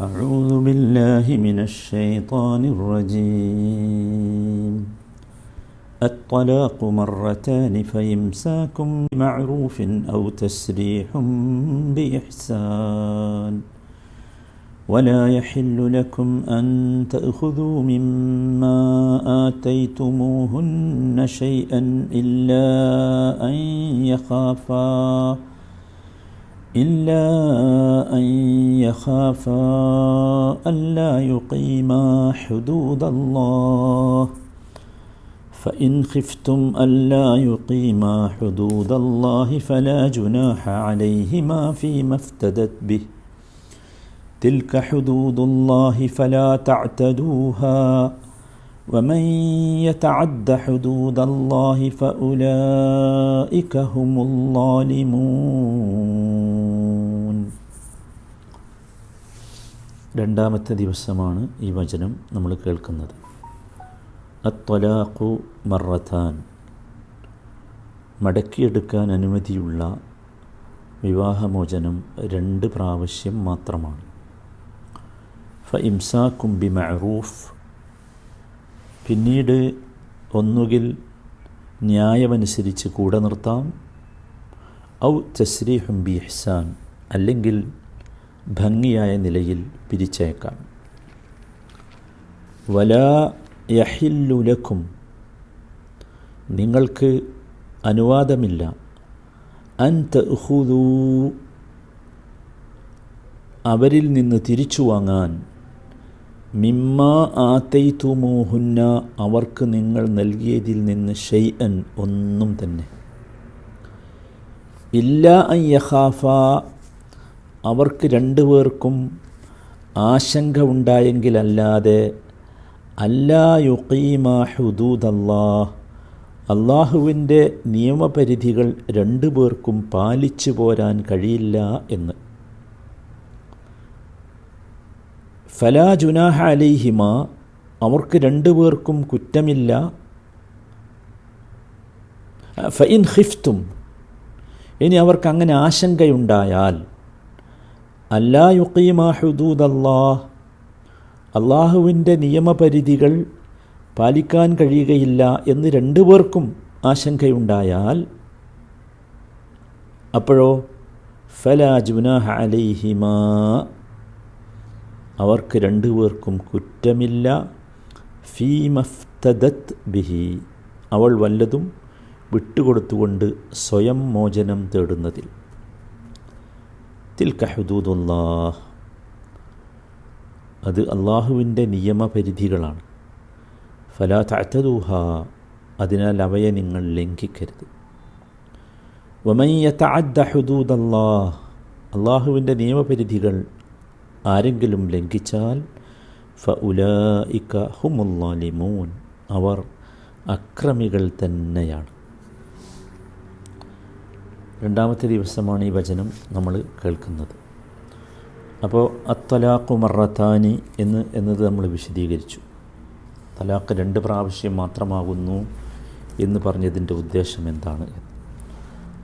أعوذ بالله من الشيطان الرجيم. الطلاق مرتان فإمساكم بمعروف أو تسريح بإحسان. ولا يحل لكم أن تأخذوا مما آتيتموهن شيئا إلا أن يخافا. إلا أن يخافا ألا يقيما حدود الله. فإن خفتم ألا يقيما حدود الله فلا جناح عليهما فيما افتدت به. تلك حدود الله فلا تعتدوها. ومن يتعد حدود الله فأولئك هم الظالمون. രണ്ടാമത്തെ ദിവസമാണ് ഈ വചനം നമ്മൾ കേൾക്കുന്നത്. അത്വലാഖു മറത്താൻ. മടക്കിയെടുക്കാൻ അനുമതിയുള്ള വിവാഹമോചനം രണ്ട് പ്രാവശ്യം മാത്രമാണ്. ഫ ഇംസാക്കും ബി മഅറൂഫ്. പിന്നീട് ഒന്നുകിൽ ന്യായമനുസരിച്ച് കൂടെ നിർത്താം. ഔ തസ്രീഹും ബി ഇഹ്സാൻ. അല്ലെങ്കിൽ ഭംഗിയായ നിലയിൽ പിരിച്ചേക്കാം വലാ യഹില്ലുലക്കും നിങ്ങൾക്ക് അനുവാദമില്ല. അൻ തഹുദൂ അവരിൽ നിന്ന് തിരിച്ചു വാങ്ങാൻ. മിമ്മ ആത്തൈത്തുമോഹുന്ന അവർക്ക് നിങ്ങൾ നൽകിയതിൽ നിന്ന് ഷെയ്അൻ ഒന്നും തന്നെ. ഇല്ല അയ്യഹാഫ അവർക്ക് രണ്ടുപേർക്കും ആശങ്ക ഉണ്ടായെങ്കിലല്ലാതെ അല്ലാ യുക്കീമ ഹുദൂദ് അല്ലാഹ് അള്ളാഹുവിന്റെ നിയമപരിധികൾ രണ്ടു പേർക്കും പാലിച്ചു പോരാൻ കഴിയില്ല എന്ന്. ഫലാ ജുനാഹ അലിഹിമ അവർക്ക് രണ്ടുപേർക്കും കുറ്റമില്ല. ഫഇൻ ഹിഫ്തും ഇനി അവർക്ക് അങ്ങനെ ആശങ്കയുണ്ടായാൽ അല്ലാ യുക്കീമ ഹുദൂദ് അള്ളാഹ് അള്ളാഹുവിന്റെ നിയമപരിധികൾ പാലിക്കാൻ കഴിയുകയില്ല എന്ന് രണ്ടുപേർക്കും ആശങ്കയുണ്ടായാൽ അപ്പോഴോ ഫലാ ജുനാഹ അലൈഹിമാ. അവർക്ക് രണ്ടുപേർക്കും കുറ്റമില്ല. ഫീമഫ്തദത്ത് ബിഹി. അവൾ വല്ലതും വിട്ടുകൊടുത്തുകൊണ്ട് സ്വയം മോചനം തേടുന്നതിൽ. തിൽക്ക ഹുദൂദുല്ലാഹ്. അത് അള്ളാഹുവിന്റെ നിയമപരിധികളാണ്. ഫലാ തഅത്തദൂഹ അതിനാൽ അവയെ നിങ്ങൾ ലംഘിക്കരുത്. വമയ്യ തഅദ്ദ ഹുദൂദല്ലാഹ് അള്ളാഹുവിന്റെ നിയമപരിധികൾ ആരെങ്കിലും ലംഘിച്ചാൽ ഫ ഉലായിക്ക ഹുമുല്ലാലിമൂൻ അവർ അക്രമികൾ തന്നെയാണ്. രണ്ടാമത്തെ ദിവസമാണ് ഈ വചനം നമ്മൾ കേൾക്കുന്നത്. അപ്പോൾ അത്തലാഖു മറത്താനി എന്ന് എന്നത് നമ്മൾ വിശദീകരിച്ചു. തലാഖ് രണ്ട് പ്രാവശ്യം മാത്രമാകുന്നു എന്ന് പറഞ്ഞതിന്റെ ഉദ്ദേശം എന്താണ്?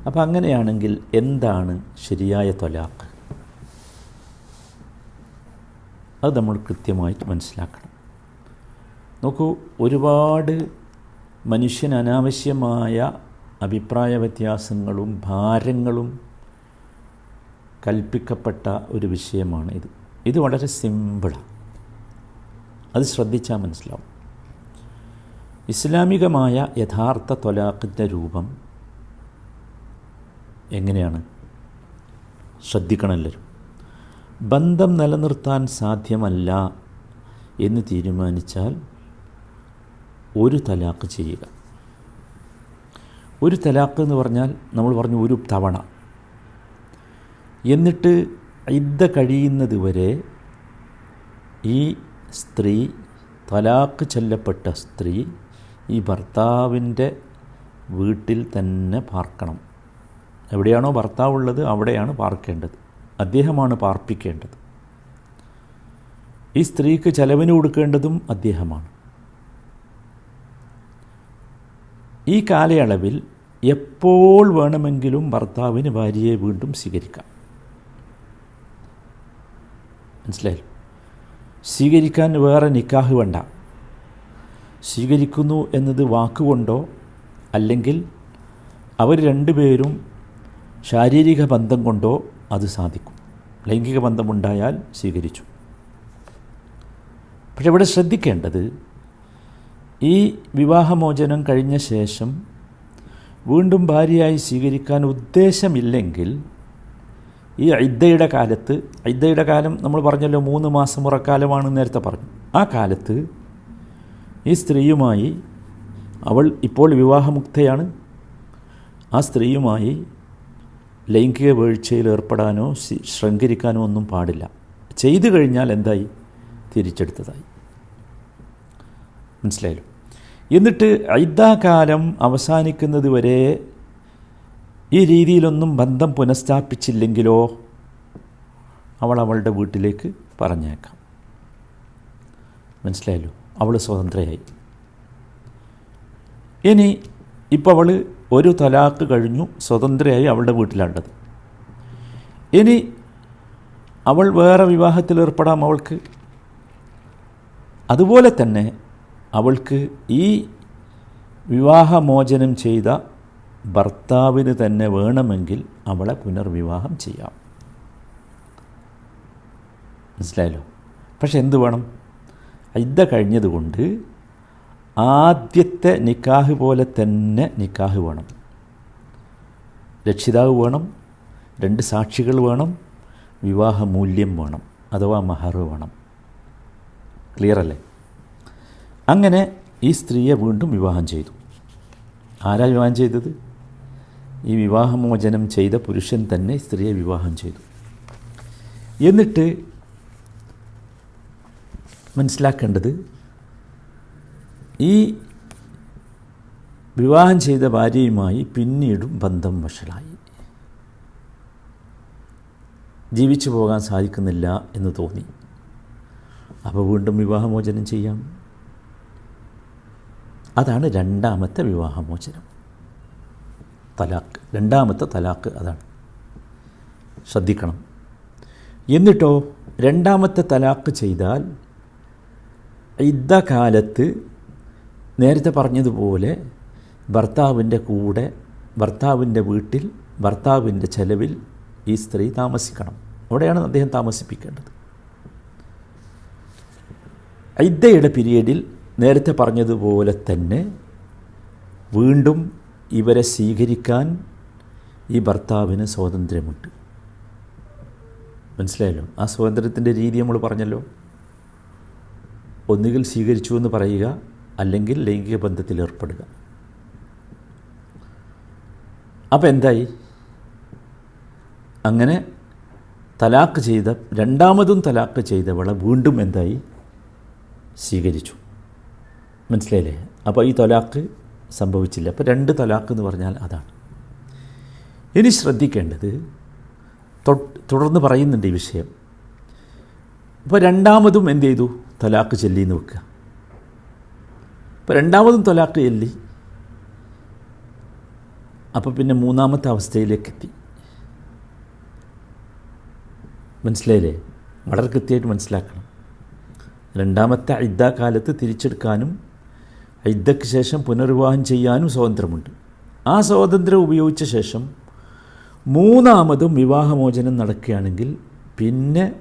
അപ്പോൾ അങ്ങനെയാണെങ്കിൽ എന്താണ് ശരിയായ തൊലാഖ്? അത് നമ്മൾ കൃത്യമായിട്ട് മനസ്സിലാക്കണം. നോക്കൂ ഒരുപാട് മനുഷ്യൻ അനാവശ്യമായ അഭിപ്രായ വ്യത്യാസങ്ങളും ഭാരങ്ങളും കൽപ്പിക്കപ്പെട്ട ഒരു വിഷയമാണ് ഇത്. ഇത് വളരെ സിമ്പിളാണ് അത് ശ്രദ്ധിച്ചാൽ മനസ്സിലാവും. ഇസ്ലാമികമായ യഥാർത്ഥ തൊലാഖിന്റെ രൂപം എങ്ങനെയാണ്? ശ്രദ്ധിക്കണം എല്ലാവരും ബന്ധം നിലനിർത്താൻ സാധ്യമല്ല എന്ന് തീരുമാനിച്ചാൽ ഒരു തലാക്ക് ചെയ്യുക. ഒരു തലാഖ് എന്ന് പറഞ്ഞാൽ നമ്മൾ പറഞ്ഞു ഒരു തവണ. എന്നിട്ട് ഇദ്ദ കഴിയുന്നത് വരെ ഈ സ്ത്രീ തലാക്ക് ചൊല്ലപ്പെട്ട സ്ത്രീ ഈ ഭർത്താവിന്റെ വീട്ടിൽ തന്നെ പാർക്കണം. എവിടെയാണോ ഭർത്താവ് ഉള്ളത് അവിടെയാണ് പാർക്കേണ്ടത്. അദ്ദേഹമാണ് പാർപ്പിക്കേണ്ടത്. ഈ സ്ത്രീക്ക് ചെലവിന് കൊടുക്കേണ്ടതും അദ്ദേഹമാണ്. ഈ കാലയളവിൽ എപ്പോൾ വേണമെങ്കിലും ഭർത്താവിന് ഭാര്യയെ വീണ്ടും സ്വീകരിക്കാം. മനസ്സിലായി സ്വീകരിക്കാൻ വേറെ നിക്കാഹ് വേണ്ട. സ്വീകരിക്കുന്നു എന്നത് വാക്കുകൊണ്ടോ അല്ലെങ്കിൽ അവർ രണ്ടുപേരും ശാരീരിക ബന്ധം കൊണ്ടോ അത് സാധിക്കും. ലൈംഗിക ബന്ധമുണ്ടായാൽ സ്വീകരിച്ചു. പക്ഷെ ഇവിടെ ശ്രദ്ധിക്കേണ്ടത് ഈ വിവാഹമോചനം കഴിഞ്ഞ ശേഷം വീണ്ടും ഭാര്യയായി സ്വീകരിക്കാൻ ഉദ്ദേശമില്ലെങ്കിൽ ഈ ഇദ്ദയുടെ കാലത്ത് ഇദ്ദയുടെ കാലം നമ്മൾ പറഞ്ഞല്ലോ മൂന്ന് മാസം മുറക്കാലമാണ് നേരത്തെ പറഞ്ഞു. ആ കാലത്ത് ഈ സ്ത്രീയുമായി അവൾ ഇപ്പോൾ വിവാഹമുക്തയാണ്. ആ സ്ത്രീയുമായി ലൈംഗിക വീഴ്ചയിൽ ഏർപ്പെടാനോ ശൃംഖരിക്കാനോ ഒന്നും പാടില്ല. ചെയ്തു കഴിഞ്ഞാൽ എന്തായി? തിരിച്ചെടുത്തതായി. മനസ്സിലായല്ലോ. എന്നിട്ട് ഐദാകാലം അവസാനിക്കുന്നത് വരെ ഈ രീതിയിലൊന്നും ബന്ധം പുനഃസ്ഥാപിച്ചില്ലെങ്കിലോ അവൾ അവളുടെ വീട്ടിലേക്ക് പറഞ്ഞേക്കാം. മനസ്സിലായല്ലോ? അവൾ സ്വതന്ത്രയായി. ഇനി ഇപ്പോൾ അവൾ ഒരു തലാക്ക് കഴിഞ്ഞു സ്വതന്ത്രയായി അവളുടെ വീട്ടിലാണ്ടത്. ഇനി അവൾ വേറെ വിവാഹത്തിൽ ഏർപ്പെടാം അവൾക്ക്. അതുപോലെ തന്നെ അവൾക്ക് ഈ വിവാഹമോചനം ചെയ്ത ഭർത്താവിന് തന്നെ വേണമെങ്കിൽ അവളെ പുനർവിവാഹം ചെയ്യാം. മനസ്സിലായല്ലോ? പക്ഷെ എന്ത് വേണം? ഇദ്ദ കഴിഞ്ഞതുകൊണ്ട് ആദ്യത്തെ നിക്കാഹ് പോലെ തന്നെ നിക്കാഹ് വേണം. രക്ഷിതാവ് വേണം രണ്ട് സാക്ഷികൾ വേണം വിവാഹ മൂല്യം വേണം അഥവാ മഹർ വേണം. ക്ലിയർ അല്ലേ അങ്ങനെ ഈ സ്ത്രീയെ വീണ്ടും വിവാഹം ചെയ്തു. ആരാ വിവാഹം ചെയ്തത്? ഈ വിവാഹമോചനം ചെയ്ത പുരുഷൻ തന്നെ സ്ത്രീയെ വിവാഹം ചെയ്തു. എന്നിട്ട് മനസ്സിലാക്കേണ്ടത് ഈ വിവാഹം ചെയ്ത ഭാര്യയുമായി പിന്നീടും ബന്ധം വഷളായി. ജീവിച്ചു പോകാൻ സാധിക്കുന്നില്ല എന്ന് തോന്നി. അപ്പോൾ വീണ്ടും വിവാഹമോചനം ചെയ്യാം. അതാണ് രണ്ടാമത്തെ വിവാഹമോചനം. തലാക്ക് രണ്ടാമത്തെ തലാക്ക് അതാണ്. ശ്രദ്ധിക്കണം. എന്നിട്ടോ രണ്ടാമത്തെ തലാക്ക് ചെയ്താൽ യുദ്ധകാലത്ത് നേരത്തെ പറഞ്ഞതുപോലെ ഭർത്താവിന്റെ കൂടെ ഭർത്താവിന്റെ വീട്ടിൽ ഭർത്താവിന്റെ ചെലവിൽ ഈ സ്ത്രീ താമസിക്കണം. അവിടെയാണ് അദ്ദേഹം താമസിപ്പിക്കേണ്ടത്. ഐദ്ദയുടെ പീരീഡിൽ നേരത്തെ പറഞ്ഞതുപോലെ തന്നെ വീണ്ടും ഇവരെ സ്വീകരിക്കാൻ ഈ ഭർത്താവിന് സ്വാതന്ത്ര്യമുണ്ട്. മനസ്സിലായല്ലോ? ആ സ്വാതന്ത്ര്യത്തിന്റെ രീതി നമ്മൾ പറഞ്ഞല്ലോ. ഒന്നുകിൽ സ്വീകരിച്ചു എന്ന് പറയുക അല്ലെങ്കിൽ ലൈംഗിക ബന്ധത്തിൽ ഏർപ്പെടുക. അപ്പോൾ എന്തായി? അങ്ങനെ തലാക്ക് ചെയ്ത രണ്ടാമതും തലാക്ക് ചെയ്തവളെ വീണ്ടും എന്തായി? സ്വീകരിച്ചു. മനസ്സിലായില്ലേ? അപ്പോൾ ഈ തൊലാക്ക് സംഭവിച്ചില്ല. അപ്പോൾ രണ്ട് തൊലാക്ക് എന്ന് പറഞ്ഞാൽ അതാണ്. ഇനി ശ്രദ്ധിക്കേണ്ടത് തുടർന്ന് പറയുന്നുണ്ട് ഈ വിഷയം. ഇപ്പോൾ രണ്ടാമതും എന്ത് ചെയ്തു? തൊലാക്ക് ചെല്ലി എന്ന് വെക്കുക. അപ്പോൾ രണ്ടാമതും തൊലാക്ക് ചെല്ലി. അപ്പോൾ പിന്നെ മൂന്നാമത്തെ അവസ്ഥയിലേക്ക് എത്തി. മനസ്സിലായില്ലേ? വളരെ കൃത്യമായിട്ട് മനസ്സിലാക്കണം. രണ്ടാമത്തെ ഇദ്ദാ കാലത്ത് തിരിച്ചെടുക്കാനും ഐദ്ദയ്ക്ക് ശേഷം പുനർവിവാഹം ചെയ്യാനും സ്വാതന്ത്ര്യമുണ്ട്. ആ സ്വാതന്ത്ര്യം ഉപയോഗിച്ച ശേഷം മൂന്നാമതും വിവാഹമോചനം നടക്കുകയാണെങ്കിൽ പിന്നെ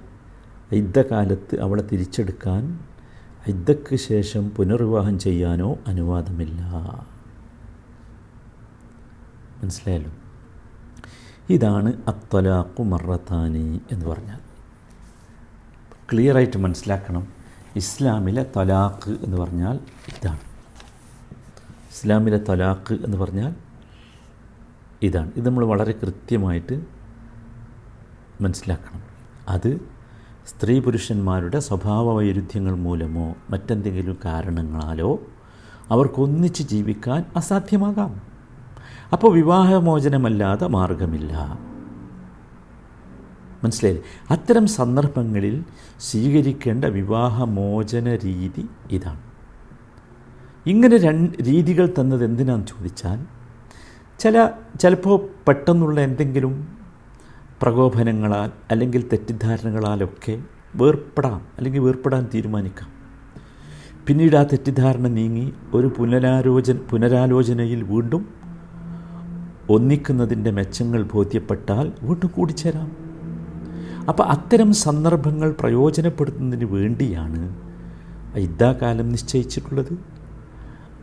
യുദ്ധകാലത്ത് അവളെ തിരിച്ചെടുക്കാൻ യുദ്ധക്ക് ശേഷം പുനർവിവാഹം ചെയ്യാനോ അനുവാദമില്ല. മനസ്സിലായല്ലോ? ഇതാണ് അത്തലാഖു മറത്താനി എന്ന് പറഞ്ഞാൽ. ക്ലിയറായിട്ട് മനസ്സിലാക്കണം. ഇസ്ലാമിലെ തലാഖ് എന്ന് പറഞ്ഞാൽ ഇതാണ്. ഇസ്ലാമിലെ തലാഖ് എന്ന് പറഞ്ഞാൽ ഇതാണ്. ഇത് നമ്മൾ വളരെ കൃത്യമായിട്ട് മനസ്സിലാക്കണം. അത് സ്ത്രീ പുരുഷന്മാരുടെ സ്വഭാവ വൈരുദ്ധ്യങ്ങൾ മൂലമോ മറ്റെന്തെങ്കിലും കാരണങ്ങളാലോ അവർക്കൊന്നിച്ച് ജീവിക്കാൻ അസാധ്യമാകാം. അപ്പോൾ വിവാഹമോചനമല്ലാതെ മാർഗമില്ല. മനസ്സിലായി അത്തരം സന്ദർഭങ്ങളിൽ സ്വീകരിക്കേണ്ട വിവാഹമോചന രീതി ഇതാണ്. ഇങ്ങനെ രണ്ട് രീതികൾ തന്നത് എന്തിനാന്ന് ചോദിച്ചാൽ ചില ചിലപ്പോൾ പെട്ടെന്നുള്ള എന്തെങ്കിലും പ്രകോപനങ്ങളാൽ അല്ലെങ്കിൽ തെറ്റിദ്ധാരണകളാലൊക്കെ വേർപ്പെടാം അല്ലെങ്കിൽ വേർപ്പെടാൻ തീരുമാനിക്കാം. പിന്നീട് ആ തെറ്റിദ്ധാരണ നീങ്ങി ഒരു പുനരാലോചന പുനരാലോചനയിൽ വീണ്ടും ഒന്നിക്കുന്നതിന്റെ മെച്ചങ്ങൾ ബോധ്യപ്പെട്ടാൽ വീണ്ടും കൂടിച്ചേരാം. അപ്പോൾ അത്തരം സന്ദർഭങ്ങൾ പ്രയോജനപ്പെടുത്തുന്നതിന് വേണ്ടിയാണ് ഇദ്ദാകാലം നിശ്ചയിച്ചിട്ടുള്ളത്.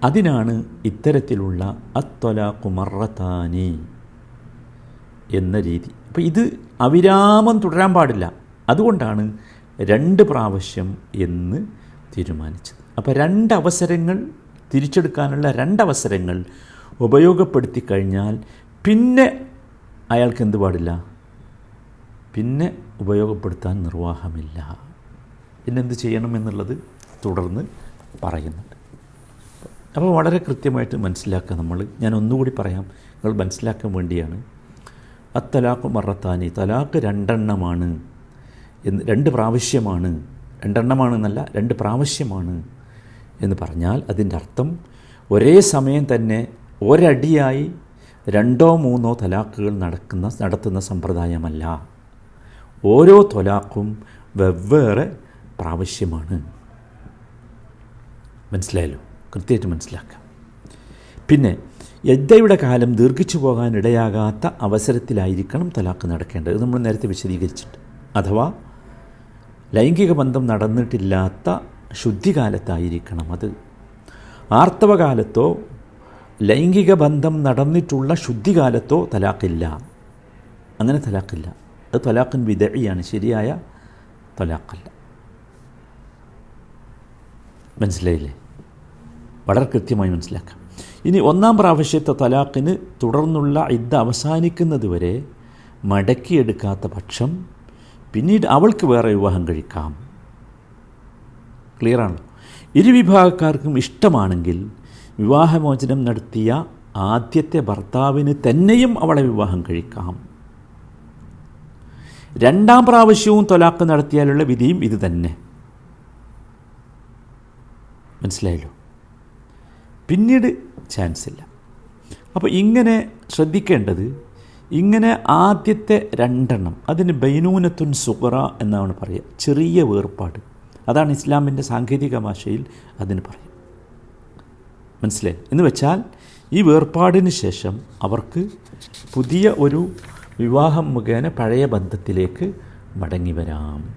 അതിനാണ് ഇത്തരത്തിലുള്ള അത്തൊലാഖു മറത്താനി എന്ന രീതി. അപ്പോൾ ഇത് അവിരാമം തുടരാൻ പാടില്ല. അതുകൊണ്ടാണ് രണ്ട് പ്രാവശ്യം എന്ന് തീരുമാനിച്ചത്. അപ്പോൾ രണ്ട് അവസരങ്ങൾ തിരിച്ചെടുക്കാനുള്ള രണ്ടവസരങ്ങൾ ഉപയോഗപ്പെടുത്തി കഴിഞ്ഞാൽ പിന്നെ അയാൾക്ക് എന്ത് പാടില്ല? പിന്നെ ഉപയോഗപ്പെടുത്താൻ നിർവാഹമില്ല. പിന്നെന്ത് ചെയ്യണമെന്നുള്ളത് തുടർന്ന് പറയുന്നുണ്ട്. അപ്പോൾ വളരെ കൃത്യമായിട്ട് മനസ്സിലാക്കുക നമ്മൾ. ഞാൻ ഒന്നുകൂടി പറയാം. നിങ്ങൾ മനസ്സിലാക്കാൻ വേണ്ടിയാണ്. അത്തലാഖ് മറത്താനി. തലാഖ് രണ്ടെണ്ണമാണ്. എന്ന് രണ്ട് പ്രാവശ്യമാണ്. രണ്ടെണ്ണമാണെന്നല്ല രണ്ട് പ്രാവശ്യമാണ് എന്ന് പറഞ്ഞാൽ അതിന്റെ അർത്ഥം ഒരേ സമയം തന്നെ ഒരടിയായി രണ്ടോ മൂന്നോ തലാഖുകൾ നടക്കുന്ന നടത്തുന്ന സമ്പ്രദായമല്ല. ഓരോ തൊലാഖും വെവ്വേറെ പ്രാവശ്യമാണ്. മനസ്സിലായല്ലോ? കൃത്യമായിട്ട് മനസ്സിലാക്കാം. പിന്നെ യജ്ഞയുടെ കാലം ദീർഘിച്ചു പോകാൻ ഇടയാകാത്ത അവസരത്തിലായിരിക്കണം തലാക്ക് നടക്കേണ്ടത്. നമ്മൾ നേരത്തെ വിശദീകരിച്ചിട്ട് അഥവാ ലൈംഗിക ബന്ധം നടന്നിട്ടില്ലാത്ത ശുദ്ധികാലത്തായിരിക്കണം അത്. ആർത്തവകാലത്തോ ലൈംഗിക ബന്ധം നടന്നിട്ടുള്ള ശുദ്ധികാലത്തോ തലാക്കില്ല അങ്ങനെ തലാക്കില്ല അത് തലാഖിൻ വിദഴിയാണ് ശരിയായ തലാഖല്ല. മനസ്സിലായില്ലേ? വളരെ കൃത്യമായി മനസ്സിലാക്കാം. ഇനി ഒന്നാം പ്രാവശ്യത്തെ തലാഖിന് തുടർന്നുള്ള ഇദ്ദ അവസാനിക്കുന്നത് വരെ മടക്കിയെടുക്കാത്ത പക്ഷം പിന്നീട് അവൾക്ക് വേറെ വിവാഹം കഴിക്കാം. ക്ലിയറാണല്ലോ ഇരുവിഭാഗക്കാർക്കും ഇഷ്ടമാണെങ്കിൽ വിവാഹമോചനം നടത്തിയ ആദ്യത്തെ ഭർത്താവിന് തന്നെയും അവളെ വിവാഹം കഴിക്കാം. രണ്ടാം പ്രാവശ്യവും തൊലാക്ക് നടത്തിയാലുള്ള വിധിയും ഇത് തന്നെ. മനസ്സിലായല്ലോ? പിന്നീട് ചാൻസ് ഇല്ല. അപ്പോൾ ഇങ്ങനെ ശ്രദ്ധിക്കേണ്ടത് ഇങ്ങനെ ആദ്യത്തെ രണ്ടെണ്ണം അതിന് ബൈനൂനത്തുൻ സുഹറ എന്നാണ് പറയുക ചെറിയ വേർപാട്. അതാണ് ഇസ്ലാമിന്റെ സാങ്കേതിക ഭാഷയിൽ അതിന് പറയും മനസ്സിലായി? എന്ന് വെച്ചാൽ ഈ വേർപാടിന് ശേഷം അവർക്ക് പുതിയ ഒരു വിവാഹം മുഖേന പഴയ ബന്ധത്തിലേക്ക് മടങ്ങി വരാം.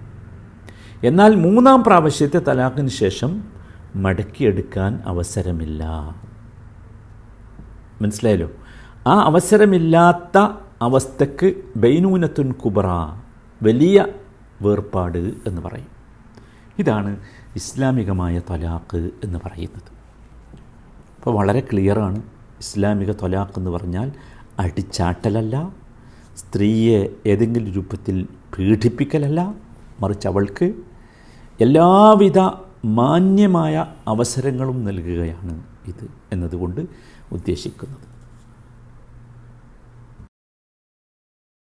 എന്നാൽ മൂന്നാം പ്രാവശ്യത്തെ തലാഖിന് ശേഷം മടക്കിയെടുക്കാൻ അവസരമില്ല. മനസ്സിലായല്ലോ? ആ അവസരമില്ലാത്ത അവസ്ഥക്ക് ബൈനൂനത്തുൻ കുബറ വലിയ വേർപാട് എന്ന് പറയും. ഇതാണ് ഇസ്ലാമികമായ തൊലാക്ക് എന്ന് പറയുന്നത്. അപ്പോൾ വളരെ ക്ലിയറാണ് ഇസ്ലാമിക തൊലാക്ക് എന്ന് പറഞ്ഞാൽ അടിച്ചാട്ടലല്ല സ്ത്രീയെ ഏതെങ്കിലും രൂപത്തിൽ പീഡിപ്പിക്കലല്ല മറിച്ച് അവൾക്ക് എല്ലാവിധ മാന്യമായ അവസരങ്ങളും നൽകുകയാണ് ഇത് എന്നതുകൊണ്ട് ഉദ്ദേശിക്കുന്നത്.